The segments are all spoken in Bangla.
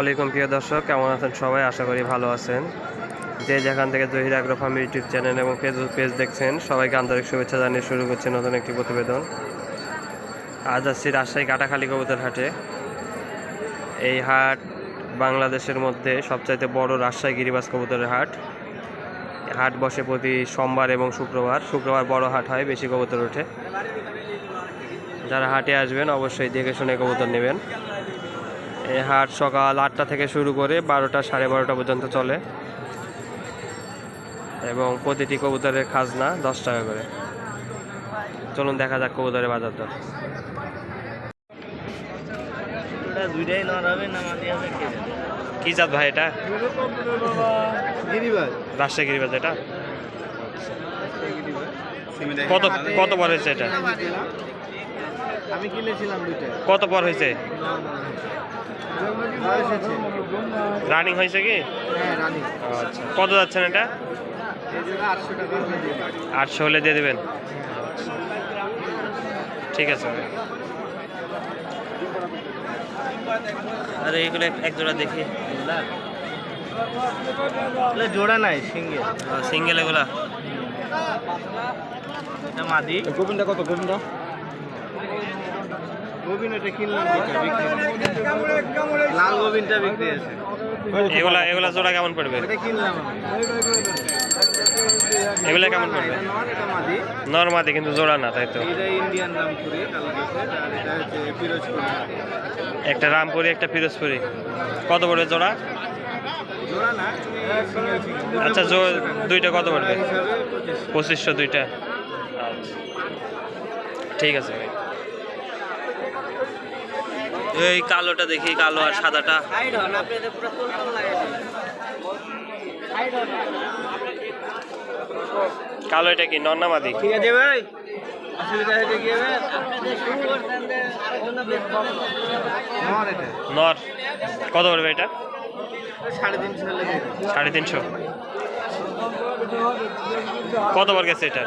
আলাইকুম প্রিয় দর্শক। কেমন আছেন সবাই? আশা করি ভালো আছেন। যে যেখান থেকে Zahir agro farm YouTube channel এবং ফেসবুক পেজ দেখছেন, সবাইকে আন্তরিক শুভেচ্ছা জানিয়ে শুরু করছে নতুন একটি প্রতিবেদন। আজ আসছি রাজশাহী কাটাখালী কবুতর হাটে। এই হাট বাংলাদেশের মধ্যে সবচাইতে বড় রাজশাহী গিরিবাস কবুতরের হাট। হাট বসে প্রতি সোমবার এবং শুক্রবার। শুক্রবার বড় হাট হয়, বেশি কবুতর ওঠে। যারা হাটে আসবেন, অবশ্যই দেখে শুনে কবুতর নেবেন। এই হাট সকাল আটটা থেকে শুরু করে বারোটা সাড়ে বারোটা পর্যন্ত চলে। এবং প্রতিটি কবুতরের খাজনা দশ টাকা করে। চলুন দেখা যাক কবুতরের বাজার দর। কে? জাত ভাই এটা? রাজশাহী গিরিবাজ এটা? কত কত পর হয়েছে এটা? আমি কিনেছিলাম কত পর হয়েছে? রানিং হয়েছে কি? হ্যাঁ আচ্ছা। কত যাচ্ছেন এটা? আটশো হলে দিয়ে দেবেন। ঠিক আছে। আরে এগুলো এক- জোড়া দেখি। জোড়া নাই সিঙ্গেল। সিঙ্গেল এগুলা। এটা মাদি। গোবিন্দা কত গোবিন্দা? গোবিন এটা কিনলাম। লাল গোবিনটা বিক্রি আছে এগুলা এগুলা জোড়া কেমন পড়বে? এটা কিনলাম এগুলা কেমন পড়বে? নর্মাদি কিন্তু জোড়া না তাই তো। ইন্ডিয়ান রামপুরি একটা রামপুরি একটা পিরোজপুরি কত পড়বে জোড়া? আচ্ছা দুইটা কত পড়বে? পঁচিশশো দুইটা। আচ্ছা। ঠিক আছে ভাই। এই কালোটা দেখি কালো আর সাদাটা। কালো এটা কি নন্নামাদি ঠিক আছে ভাই। নর কত পড়বে এটা? সাড়ে তিনশো হলে সাড়ে তিনশো। কত বার গেছে এটা?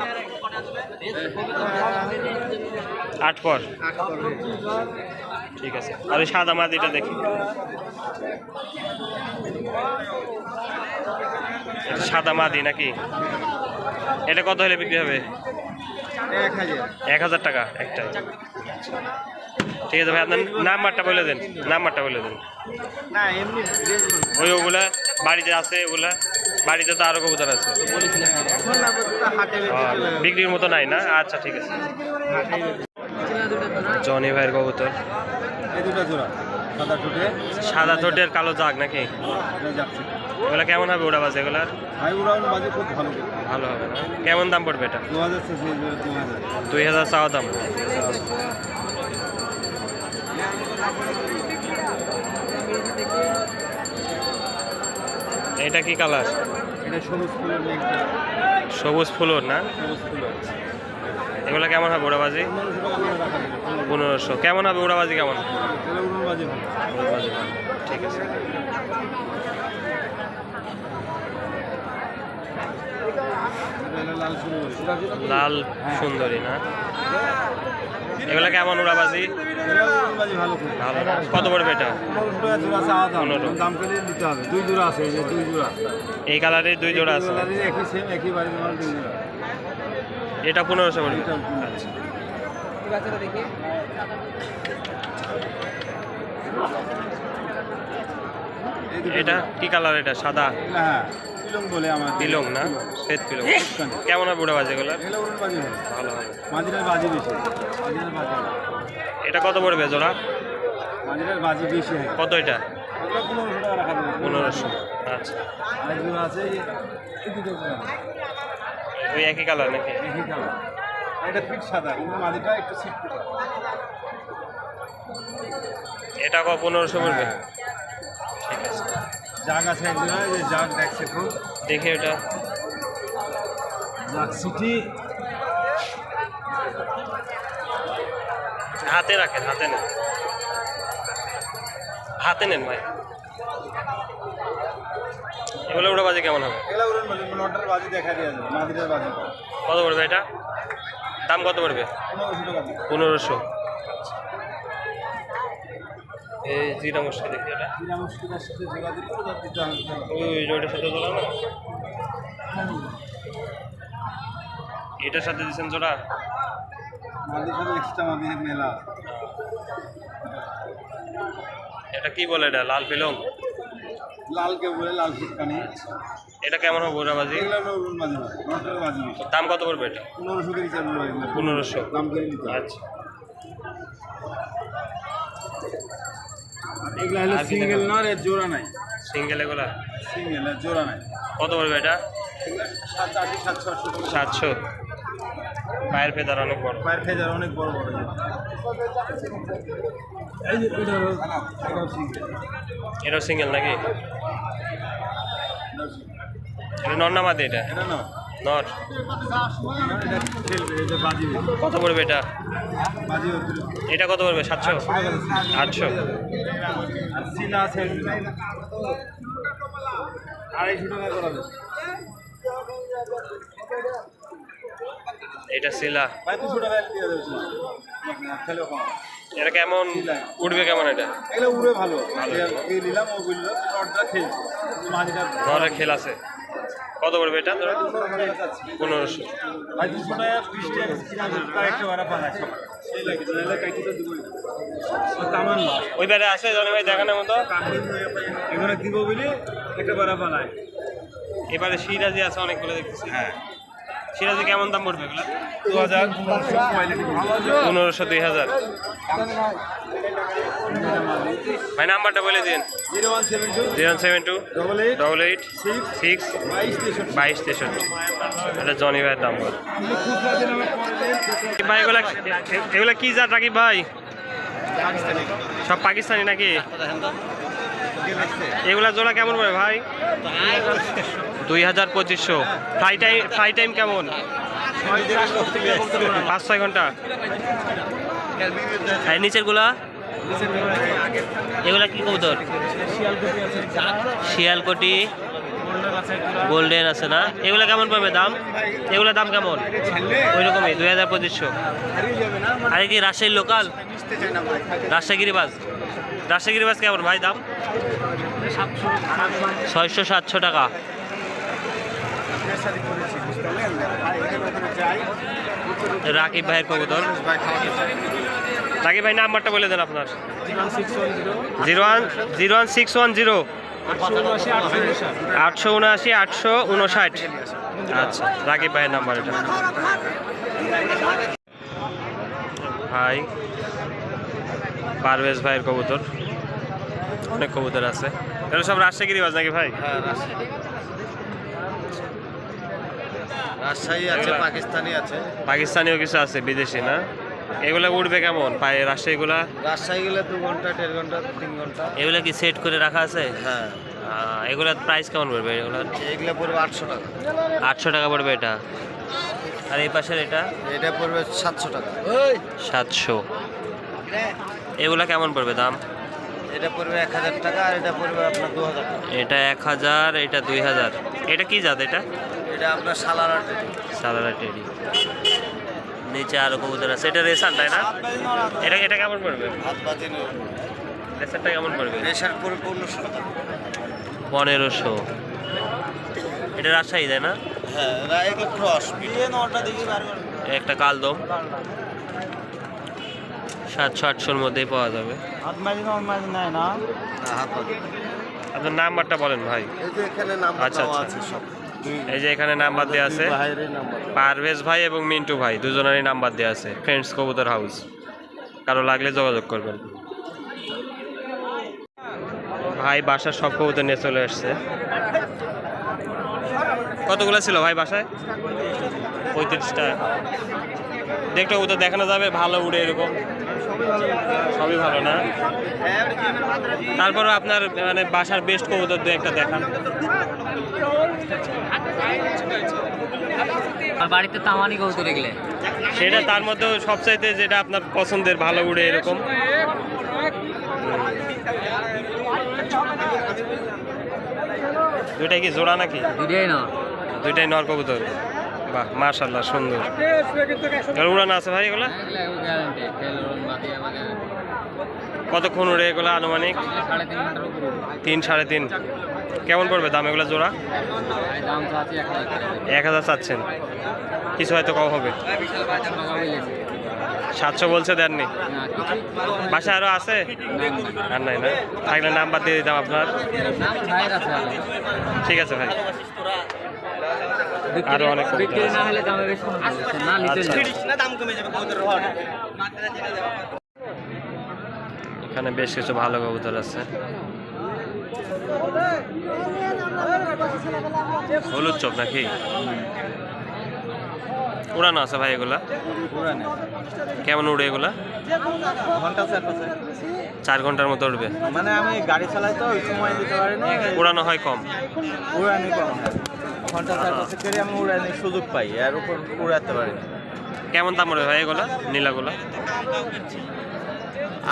আট পর। ঠিক আছে। আর ওই সাদা মাদিটা দেখি। সাদা মাদি নাকি? এটা কত হলে বিক্রি হবে? এক হাজার। টাকা একটা। ঠিক আছে ভাই আপনার নাম্বারটা বলে দেন। নাম্বারটা বলে দেন। ওই ওগুলা বাড়িতে আছে ওগুলা বাড়িতে তো আরও কবুতর আছে। বিক্রির মতো নাই না? আচ্ছা ঠিক আছে। জনি ভাইয়ের কবুতর। এই দুটা জোড়া সাদা সাদা ঠোঁটের কালো জাগ নাকি? এগুলা কেমন হবে ওটা বাজে এগুলার? ভাই উড়ান বাজে খুব ভালো ভালো হবে না। কেমন দাম পড়বে এটা? দু হাজার দুই হাজার চাওয়া দাম। এটা কি কালার? এটা সবুজ ফুলের সবুজ ফুলর না? সবুজ ফুলের। এগুলা কেমন হবে ওড়াবাজি পনেরোশো। কেমন হবে ওড়াবাজি কেমন। ঠিক আছে। লাল সুন্দরী না? এগুলা কেমন ওড়াবাজি এটা উড়ান বাজে ভালো খুব ভালো না? কত পড়বে এটা? দাম করে হবে দুই জোড়া আছে। এই যে দুই জোড়া এই কালারের দুই জোড়া আছে একই সেম একই বাড়ির দুই জোড়া। এটা পনেরোশো করে। এটা আচ্ছা। এটা কি কালার এটা? সাদা? হ্যাঁ পিলং না? শ্বেত পিলং কেমন হবে এগুলার বাজে ভালো হবে। বাজি এটা কত পড়বে জোড়া? কত এটা? পনেরোশো আচ্ছা। ওই একই কালার নাকি? একই কালার এটা পিঠ সাদা কিন্তু মাঝিটা একটু সিট এটা ক পনেরোশো পড়বে? ঠিক আছে জাগ আছে এক জোড়া যে জাগ দেখছে খুব দেখি ওটা। জাগ সিটি হাতে রাখেন হাতে নেন। হাতে নেন ভাই। এগুলো ওড়াবাজি কেমন হবে? এগুলো উড়ান বাজি নটার বাজি দেখা যাবে বাজি। কত পড়বে এটা? দাম কত পড়বে? পনেরোশো এই জিরা মশলা দেখি এটা। সাথে জোড়া ওটা ওই সাথে না? এটার সাথে দিচ্ছেন জোড়া? এটা কি বলে এটা? লাল পিলং লালকে বলে লাল ফুটকানি এটা কেমন হবে এগুলো নরুন বাজি বাজি দাম কত পড়বে এটা? পনেরোশো কেজি চালু পনেরোশো। দাম করে নিতে। আচ্ছা। এগুলো হলো সিঙ্গেল? নর এর জোড়া নাই। সিঙ্গেল এগুলা? সিঙ্গেল জোড়া নাই। কত পড়বে এটা? এগুলো সাতশো আটশো। টাকা। সাতশো। পায়ের ফেদার অনেক বড়। পায়ের ফেজার অনেক বড় বড় এই যে। এটা এটাও সিঙ্গেল নাকি? এটা নর না মাদি এটা? নর। কত পড়বে এটা? এটা কত পড়বে? সাতশো? আটশো। আড়াইশো টাকা করা এটা শিলা। এটা কেমন? উঠবে কেমন এটা? এগুলো উড়ে ভালো। এই নিলাম ও বুঝলো নটটা খেলছে খেল আছে। কত পড়বে এটা? ধরো। পনেরোশো। ওই বেড়ে আছে জানে ভাই দেখানোর মতো? এখানে দিব বলে একটা ভাড়া পালায় এবারে সিরাজি আছে অনেকগুলো দেখতেছি। হ্যাঁ। সিরাজি কেমন দাম পড়বে এগুলো দু হাজার পনেরোশো দুই হাজার ভাই নাম্বারটা বলে দিন zero one seven two double eight six বাইশ তেষট্টি এটা জনি ভাইয়ের পরে দিন ভাই এগুলা এগুলা কি জাত রাখি ভাই সব পাকিস্তানি নাকি এগুলা জোড়া কেমন পড়ে ভাই? দুই হাজার পঁচিশশো। ফ্লাই টাইম ফ্লাই টাইম কেমন? পাঁচ ছয় ঘণ্টা। আর নিচেরগুলা এগুলা কি কবুতর? শিয়ালকটি। গোল্ডেন আছে না? এগুলা কেমন পাবে দাম? এগুলা দাম কেমন? ওই রকমই দুই হাজার পঁচিশশো। আরে কি, রাজশাহীর local? Rajshahi bus Rajshahi bus কেমন? ভাই, দাম? ছয়শো সাতশো টাকা। রাকিব ভাইয়ের কবুতর। রাকিব ভাই, নাম্বারটা বলে দেন আপনার। Zero one six one zero. আটশো উনআশি, আটশো উনষাট। আচ্ছা রাকিব ভাইয়ের নাম্বার এটা। ভাই পারভেজ ভাইয়ের কবুতর। অনেক কবুতর আছে। এগুলো সব রাজশাহী বাজ নাকি ভাই? হ্যাঁ রাজশাহী। আছে পাকিস্তানি আছে। পাকিস্তানিও কিছু আছে বিদেশি না? এগুলা উঠবে কেমন? পায়ে রাজশাহীগুলা? রাজশাহী গেলে দু ঘণ্টা দেড় ঘণ্টা তিন ঘণ্টা। এগুলা কি সেট করে রাখা আছে? হ্যাঁ। এগুলার প্রাইস কেমন পড়বে? এগুলো এগুলো পড়বে আটশো টাকা। আটশো টাকা পড়বে এটা? আর এই পাশের এটা? এটা পড়বে সাতশো টাকা। সাতশো। এগুলা কেমন পড়বে দাম? এটা পড়বে এক হাজার টাকা আর এটা পড়বে আপনার দু হাজার এটা এক হাজার এটা দুই হাজার। এটা কি জাত এটা? এটা আপনার সালারা সাদারা টেডি। নিচে আরও কবুতর আছে। এটা রেসার তাই না? এটা এটা কেমন পড়বে? রেসারটা কেমন পড়বে? প্রেশার পড়বে পনেরোশো পনেরোশো। এটা রাজশাহী তাই না? হ্যাঁ একটা কালদম। সাতশো আটশোর মধ্যেই পাওয়া যাবে। আপনার নাম্বারটা বলেন ভাই। এই যে এখানে নাম্বার আচ্ছা, আচ্ছা। সব। এই যে এখানে নাম্বার দেওয়া আছে। পারভেজ ভাই এবং মিন্টু ভাই দুজনেরই নাম্বার দেওয়া আছে। ফ্রেন্ডস কবুতর হাউস কারও লাগলে যোগাযোগ করবেন। ভাই বাসার সব কবুতর নিয়ে চলে আসছে। কতগুলো ছিল ভাই বাসায়? পঁয়ত্রিশটা। দেখতে কবুতর দেখানো যাবে ভালো উড়ে এরকম। সবই ভালো না? তারপরে আপনার মানে বাসার বেস্ট কবুতর দু একটা দেখান। আর বাড়িতে তামানি কবুতর এগুলো? সেটা তার মধ্যে সবচাইতে যেটা আপনার পছন্দের ভালো উড়ে এরকম। দুইটাই কি জোড়া নাকি? দুটাই না। দুইটাই নর কবুতর। বাহ মাশাল্লাহ সুন্দর। উড়ানো আছে ভাই এগুলা? কতক্ষণ উড়ে এগুলো আনুমানিক? তিন, সাড়ে তিন। কেমন পড়বে দাম এগুলো জোড়া? এক হাজার চাচ্ছেন। কিছু হয়তো কম হবে। সাতশো বলছে, দেননি? বাসায় আরও আছে? আর নাই না। থাকলে নাম্বার দিয়ে দিতাম আপনার। ঠিক আছে ভাই। আরও অনেক বিক্রি না হলে দামে বেশি না। না। না দাম কমে যাবে এখানে বেশ কিছু ভালো কবুতর আছে। হলুদ চোখ নাকি? উড়ানো আছে ভাই এগুলা? কেমন উড়ে এগুলা? ঘণ্টা চার ঘণ্টার মতো উঠবে। মানে আমি গাড়ি চালাই তো ওই সময় দিতে পারি না। উড়ানো হয় কম। উড়ানি কম। ঘণ্টা চার পাঁচে করে আমি উড়ানির সুযোগ পাই এর উপর উড়াতে পারি না। কেমন দাম উঠবে ভাই এগুলা নীলাগুলা?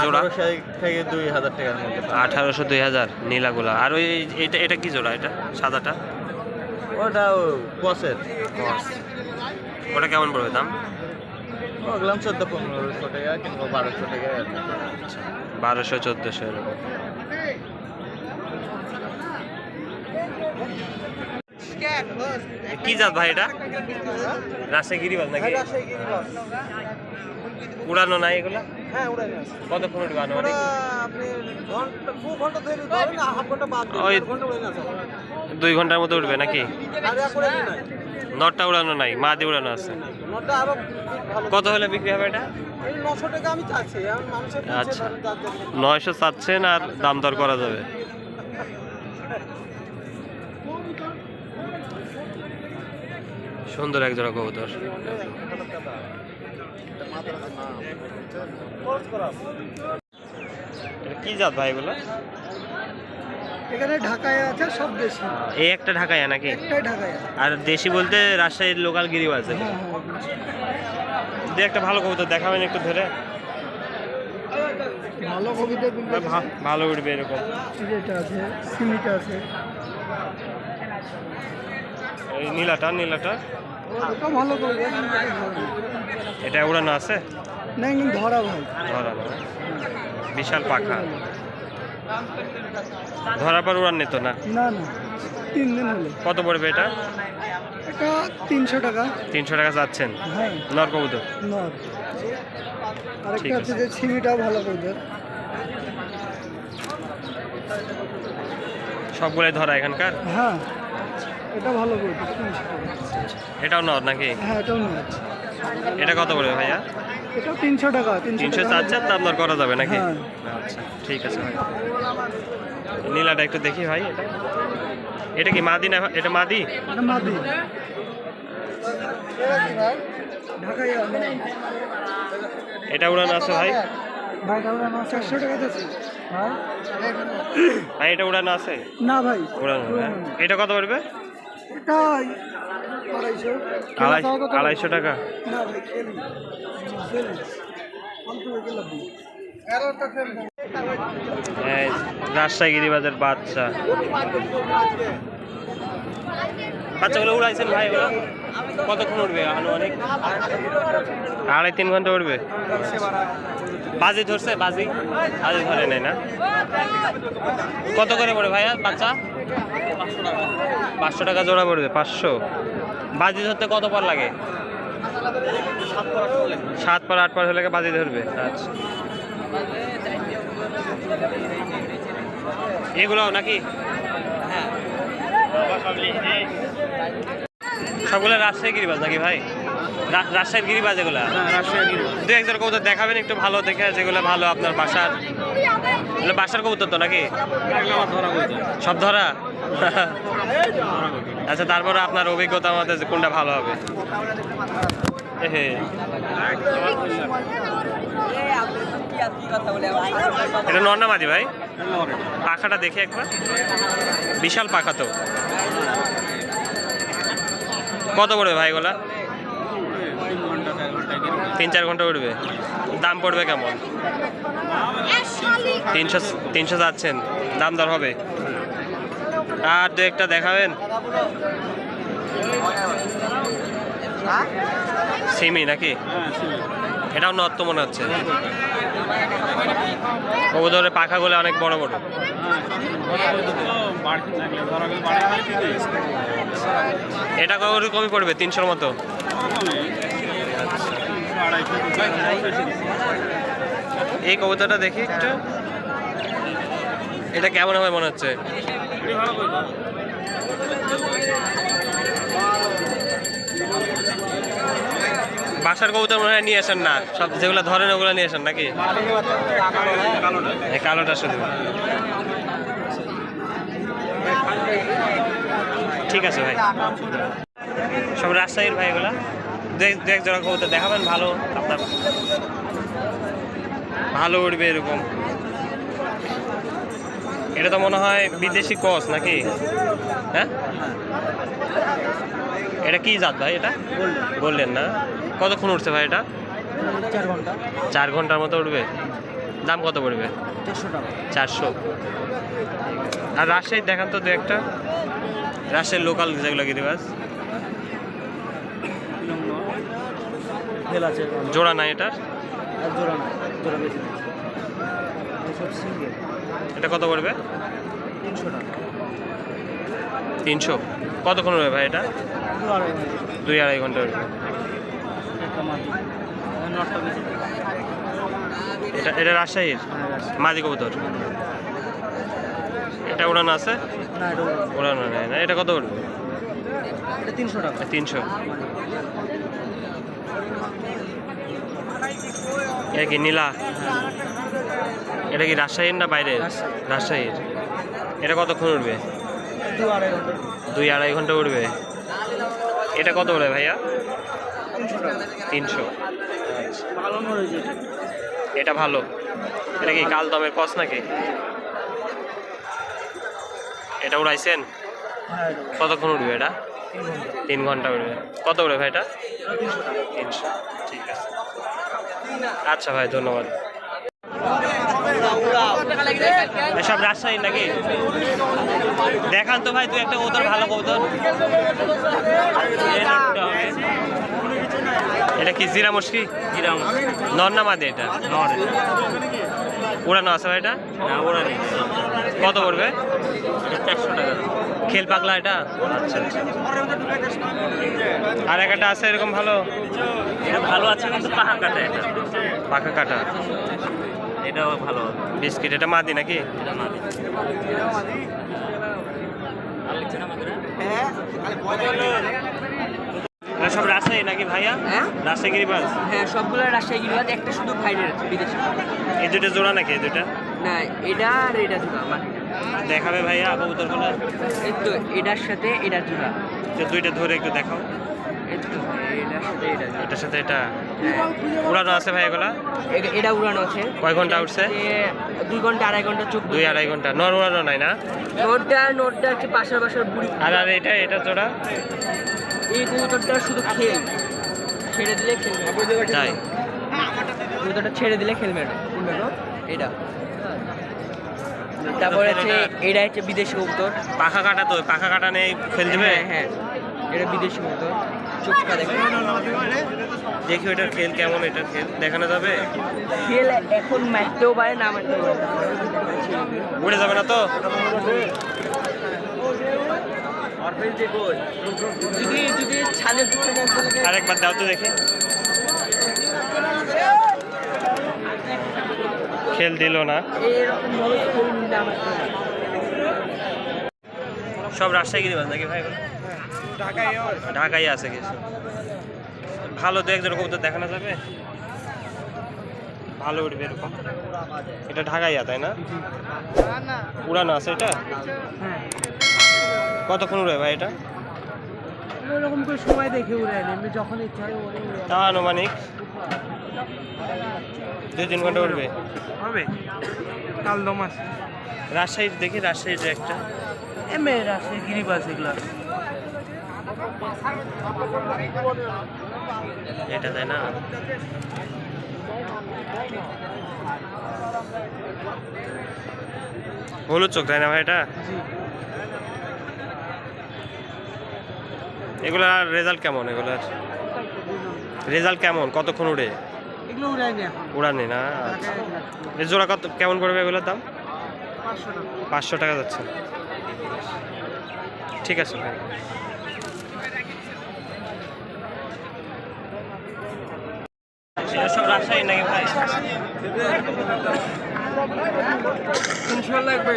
জোড়া? আঠারোশো থেকে দুই হাজার টাকার মধ্যে আঠারোশো দুই হাজার নীলাগুলা। আর ওই এটা এটা কি জোড়া এটা? সাদাটা? ওটা ওটা কেমন পড়বে দাম? ওগুলাম চোদ্দ পনেরোশো টাকা কিংবা বারোশো টাকা। এরকম। বারোশো চোদ্দোশো এরকম। কি জাত ভাই এটা? রাজশাহী গিরিবাজ নাকি? উড়ানো নাই এগুলা? হ্যাঁ কতক্ষণ উঠবে আনুমানিক আপনি ঘণ্টা দু ঘণ্টা ধরে ধরেন না হাফ ঘণ্টা বাদ দিন, ওই- দুই ঘণ্টার মতো উঠবে নাকি? নটটা উড়ানো নাই মা দিয়ে উড়ানো আছে। কত হলে বিক্রি হবে এটা? আচ্ছা। নয়শো চাচ্ছেন আর দাম দর করা যাবে। সুন্দর এক জোড়া কবুতর। এটা কি জাত ভাই এগুলো? এখানে ঢাকায় আছে সব দেশি। এই একটা ঢাকায় নাকি? একটাই ঢাকায় আর দেশি বলতে রাজশাহীর লোকাল গিরিও আছে। দু একটা ভালো কবুতর দেখাবেন একটু ধরে। ভালো কবিতা ভালো উঠবে এরকম। যেটা আছে সিমিটা আছে। এই নীলাটা নীলাটা। ওটা ভালো এটা উড়ানো আছে? না ধরা ভাই। ধরানো বিশাল পাখা। ধরার পর উড়ান নিত না? না না। তিন দিন হলো। কত পড়বে এটা? এটা তিনশো টাকা। তিনশো টাকা চাচ্ছেন হ্যাঁ। নর কবুতর? নর। আরেকটা আছে। আছে। যে ছিমিটাও ভালো কবিতা সবগুলোই ধরা এখানকার? হ্যাঁ। এটা ভালো কবিতা তিনশো টাকা। এটাও নর নাকি? হ্যাঁ এটাও নর। এটা কত পড়বে ভাইয়া? এটাও তিনশো টাকা তিনশো চাচ্ছেন দাম দর করা যাবে নাকি? হ্যাঁ। আচ্ছা ঠিক আছে ভাই। নীলাটা একটু দেখি ভাই এটা। এটা কি মাদি না এটা মাদি? এটা মাদি। এটা উড়ানো আছে ভাই? ভাই এটা উড়ানো আছে? না ভাই। উড়ানো এটা কত পড়বে? আড়াইশো? আড়াইশো টাকা? না ভাই খেলি রাজশাহী গিরিবাজের বাচ্চা। বাচ্চাগুলো উড়াইছেন ভাই ওরা? কতক্ষণ উঠবে আনুমানিক? আড়াই তিন ঘণ্টা উঠবে বাজি ধরছে বাজি? বাজি ধরে নেই না। কত করে পড়ে ভাইয়া বাচ্চা? পাঁচশো টাকা জোড়া পড়বে পাঁচশো। বাজি ধরতে কত পর লাগে? সাত পর আট পর হলে বাজি ধরবে। আচ্ছা। এগুলো নাকি? সবগুলো রাজশাহী গিরিবাজ নাকি ভাই? রাজশাহীর গিরিবাজ এগুলা? দু একজন কবুতর দেখাবেন একটু ভালো দেখে যেগুলো ভালো আপনার বাসার। এগুলো বাসার কবুতর তো নাকি? সব ধরা? আচ্ছা তারপরে আপনার অভিজ্ঞতা আমাদের কোনটা ভালো হবে। এটা নন্না মাদি ভাই? পাখাটা দেখে একবার। বিশাল পাখা তো। কত পড়বে ভাই এগুলা? তিন চার ঘণ্টা উঠবে দাম পড়বে কেমন? তিনশো তিনশো যাচ্ছেন। দাম দর হবে। আর দু একটা দেখাবেন। সিমি নাকি? এটাও নত্ব মনে হচ্ছে। কবুতরের পাখাগুলো অনেক বড় বড়। এটা কত কমই পড়বে, তিনশোর মতো। এই কবুতরটা দেখি একটু। এটা কেমন হবে মনে হচ্ছে? বাসার কবুতর মনে হয় নিয়ে আসেন না। সব যেগুলো ধরেন, ওগুলো নিয়ে আসেন নাকি? কালোটা শুধু। ঠিক আছে ভাই। সব রাজশাহীর ভাই এগুলা দু এক- দু এক জোড়া কবুতর দেখাবেন, ভালো। আপনার ভালো উঠবে এরকম। এটা তো মনে হয় বিদেশি কস নাকি? হ্যাঁ? এটা কি জাত ভাই এটা? বললেন না? কতক্ষণ উঠছে ভাই এটা? চার ঘণ্টা। চার ঘণ্টার মতো উঠবে। দাম কত পড়বে? চারশো আর রাজশাহী দেখান তো দু একটা। রাজশাহীর লোকাল যেগুলো গিরিবাজ ফেল জোড়া নাই এটার। জোড়া না জোড়া বেশি এসব সিঙ্গেল এটা কত পড়বে? তিনশো টাকা। তিনশো। কতক্ষণ উঠবে ভাই এটা? দুই আড়াই ঘণ্টা। বেশি এটা এটা রাজশাহীর? মাদি কবুতর? এটা উড়ানো আছে? উড়ানো না। এটা কত এটা তিনশো টাকা। তিনশো। এটা কি নীলা? এটা কি রাজশাহীর না বাইরে রাজশাহী। রাজশাহীর। এটা কতক্ষণ উঠবে? দুই আড়াই ঘণ্টা উঠবে। এটা কত উঠবে ভাইয়া? তিনশো। এটা ভালো। এটা কি কাল দমের কস নাকি? এটা উড়াইছেন? কতক্ষণ উঠবে এটা? তিন ঘণ্টা উঠবে। কত উঠবে ভাই এটা? তিনশো। ঠিক আছে। আচ্ছা ভাই ধন্যবাদ। এসব রাজশাহী নাকি? দেখান তো ভাই তুই একটা কৌতল ভালো কৌতল এটা কি জিরা মুশকি? জিরা নর না মাদে এটা? নর। উড়ানো আছে ভাই এটা? না কত পড়বে? চারশো টাকা। খেল পাগলা এটা? আচ্ছা আচ্ছা। আর একটা আছে এরকম ভালো? ভালো আছে কিন্তু পাহা কাটা এটা পাখা কাটা। এটাও ভালো বিস্কিট এটা মাদি নাকি? এটা সব রাজশাহী নাকি ভাইয়া? হ্যাঁ। রাজশাহী গিরিবাজ হ্যাঁ সবগুলো রাজশাহী গিরিবাজ একটা শুধু আছে বিদেশি। এই দুটো জোড়া নাকি এই দুটা না এটা আর এটা জোড়া মানে দেখাবে ভাইয়া কবুতরগুলো এই তো এটার সাথে এটা জোড়া। তো দুইটা ধরে একটু দেখাও। এটার সাথে এটা উড়ানো আছে ভাই এগুলা? এটা উড়ানো আছে। কয় ঘণ্টা উঠছে? দুই ঘণ্টা আড়াই ঘণ্টা চোখ দুই আড়াই ঘণ্টা। নর উড়ানো নাই না? নোটটা নোটটা হচ্ছে পাশের বাসার বুড়ি। আর আর এটা এটা জোড়া? এই কবুতরটা শুধু খেল। ছেড়ে দিলে খেলবে। তাই। কবুতরটা ছেড়ে দিলে খেলবে না। এটা তারপরে হচ্ছে এটা হচ্ছে বিদেশি কবুতর পাখা কাটা তো পাখা কাটা নেই ফেল দিবে হ্যাঁ হ্যাঁ। এটা বিদেশি কবুতর চুপকা দেখে। দেখি ওইটার খেল কেমন এটার খেল। দেখানো যাবে? খেল এখন মারতেও পারে না মারতেও পারে। উড়ে যাবে না তো? আরেকবার দাও তো দেখি। খেল দিল না। সব রাজশাহী গিরিবাজ নাকি ভাই? ঢাকায় আছে কিছু। ভালো দু একজন কবুতর দেখানো যাবে? ভালো উঠবে এরকম। এটা ঢাকাইয়া তাই না? উড়ানো আছে এটা? কতক্ষণ উড়বে ভাই এটা? ওরকম করে সময় দেখে উড়ে এমনি যখন ইচ্ছা হয় তা আনুমানিক। দুই তিন ঘণ্টা উঠবে। হবে? কাল দমাস রাজশাহীর দেখি রাজশাহীর একটা। এমএ রাশে গিরিবাস এগুলা। এটা তাই না? হলুদ চোখ তাই না ভাই এটা? এগুলার রেজাল্ট কেমন? এগুলার? রেজাল্ট কেমন? কতক্ষণ উড়ে এগুলো উড়াইনি এখন। উড়ানি না? আচ্ছা এই জোড়া কত কেমন পড়বে এগুলোর দাম? পাঁচশো টাকা। যাচ্ছে। ঠিক আছে ভাই। সব রাজশাহী নাকি ভাই? তিনশো লাগবে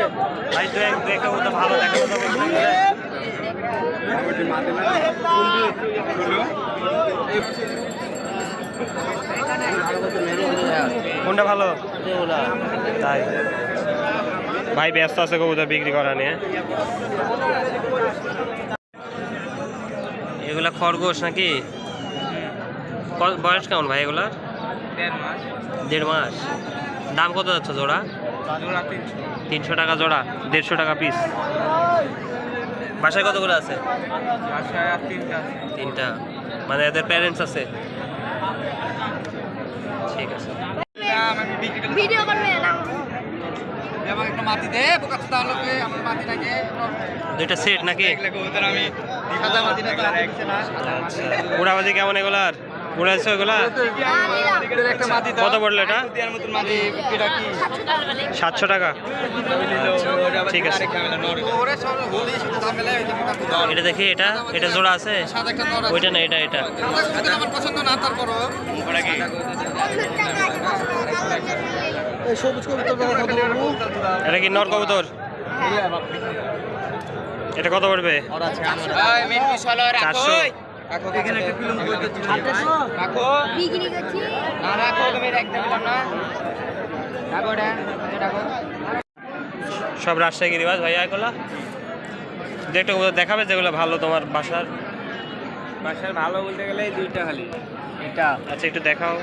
ভাই দু এক দেখে তো ভালো যাবে কোনটা ভালো? তাই। ভাই ব্যস্ত আছে কবুতর বিক্রি করা নিয়ে। এগুলা খরগোশ নাকি? বয়স কেমন ভাই এগুলার? দেড় মাস। দাম কত যাচ্ছে জোড়া? তিনশো। টাকা জোড়া দেড়শো টাকা পিস বাসায় কতগুলো আছে? তিনটা মানে এদের প্যারেন্টস আছে? ঠিক আছে ভিডিও করবে না। আমাকে একটা মাটি দে বোকা তো তাহলে আমার মাটি নাকি? দুইটা সেট নাকি? আমি। সাদা মাটি নাকি? না। আচ্ছা। উড়াবাজি কেমন এগুলার? উড়াইছো এগুলা? কত পড়ল এটা? সাতশো টাকা। ঠিক আছে। এটা দেখি, এটা? এটা জোড়া আছে? ওইটা না, এটা এটা? এটা কি নর কবুতর? এটা কত পড়বে? চারশো। এখানে একটা ফিল্ম বলতে রাখো। বিক্রি করছি। না রাখো তুমি রাখতে না। রাখো এটা রাখো। সব রাজশাহী গিরিবাজ ভাইয়া এগুলা? একটা দেখাবে যেগুলো ভালো তোমার বাসার? বাসার ভালো বলতে গেলে এই দুইটা খালি। এটা। আচ্ছা একটু দেখাও।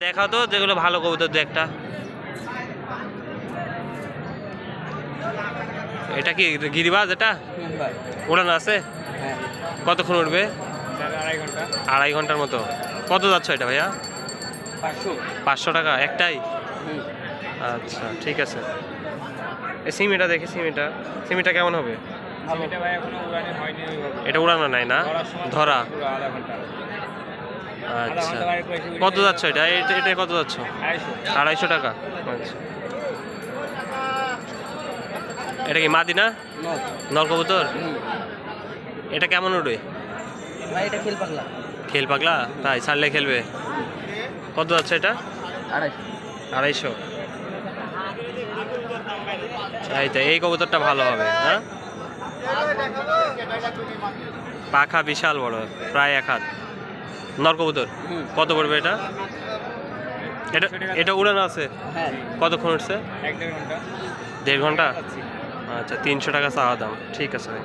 দেখাও তো যেগুলো ভালো কবুতর দু একটা। এটা কি গিরিবাজ এটা? উড়ানো আছে? হ্যাঁ। কতক্ষণ উঠবে? আড়াই ঘণ্টার মতো। কত যাচ্ছে এটা ভাইয়া? পাঁচশো। টাকা একটাই? আচ্ছা ঠিক আছে। এই সিমিটা দেখি সিমিটা। সিমিটা কেমন হবে? এটা ভাই এখনও উড়ানি নাই না? ধরা। আচ্ছা। কত যাচ্ছে এটা? এটা কত যাচ্ছে? আড়াইশো। আড়াইশো টাকা। আচ্ছা। এটা কি মাদি না? নর কবুতর? এটা কেমন উঠবে খেল পাগলা। তাই ছাড়লে খেলবে। কত যাচ্ছে এটা? আড়াইশো। তাই এই তো এই কবুতরটা ভালো হবে হ্যাঁ? পাখা বিশাল বড় প্রায় এক হাত। নর কবুতর? কত পড়বে এটা? এটা এটা উড়ানো আছে? হ্যাঁ। কতক্ষণ উঠছে? দেড় ঘণ্টা। দেড় ঘণ্টা? আচ্ছা তিনশো টাকা চাওয়া দাম। ঠিক আছে ভাই।